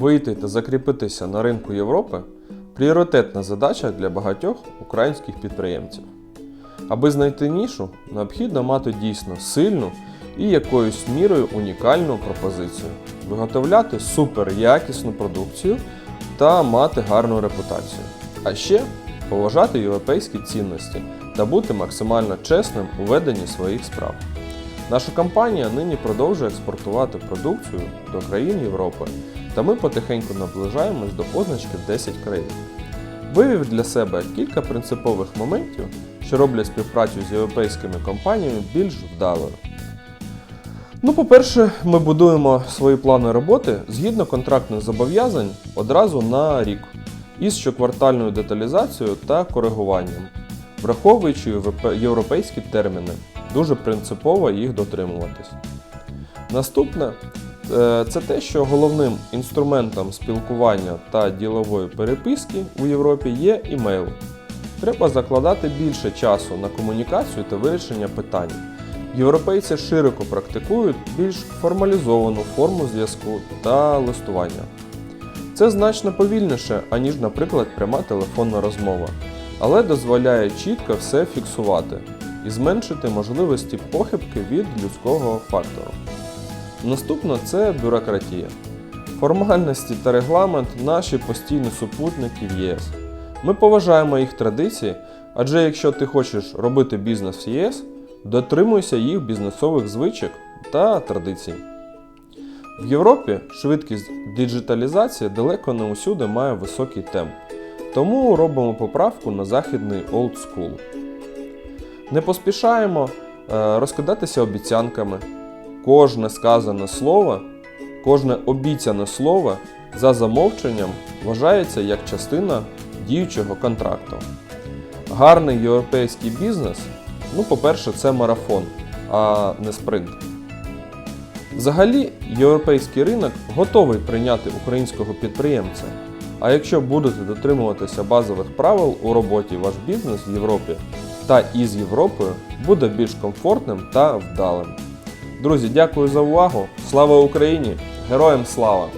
Вийти та закріпитися на ринку Європи пріоритетна задача для багатьох українських підприємців. Аби знайти нішу, необхідно мати дійсно сильну і якоюсь мірою унікальну пропозицію, виготовляти суперякісну продукцію та мати гарну репутацію. А ще поважати європейські цінності та бути максимально чесним у веденні своїх справ. Наша компанія нині продовжує експортувати продукцію до країн Європи, та ми потихеньку наближаємось до позначки 10 країн. Вивів для себе кілька принципових моментів, що роблять співпрацю з європейськими компаніями більш вдалою. Ну, по-перше, ми будуємо свої плани роботи згідно контрактних зобов'язань одразу на рік із щоквартальною деталізацією та коригуванням, враховуючи європе- європейські терміни. Дуже принципово їх дотримуватись. Наступне е, це те, що головним інструментом спілкування та ділової переписки у Європі є імейл. Треба закладати більше часу на комунікацію та вирішення питань. Європейці широко практикують більш формалізовану форму зв'язку та листування. Це значно повільніше, аніж, наприклад, пряма телефонна розмова, але дозволяє чітко все фіксувати і зменшити можливості похибки від людського фактору. Наступно це бюрократія. Формальності та регламент наші постійні супутники в ЄС. Ми поважаємо їх традиції, адже якщо ти хочеш робити бізнес в ЄС, дотримуйся їх бізнесових звичок та традицій. В Європі швидкість діджиталізації далеко не усюди має високий темп, тому робимо поправку на західний school. Не поспішаємо е, розкидатися обіцянками. Кожне сказане слово, кожне обіцяне слово за замовченням вважається як частина діючого контракту. Гарний європейський бізнес, ну, по-перше, це марафон, а не спринт. Взагалі, європейський ринок готовий прийняти українського підприємця. А якщо будете дотримуватися базових правил у роботі, ваш бізнес в Європі та із Європою буде більш комфортним та вдалим. Друзі, дякую за увагу! Слава Україні! Героям слава!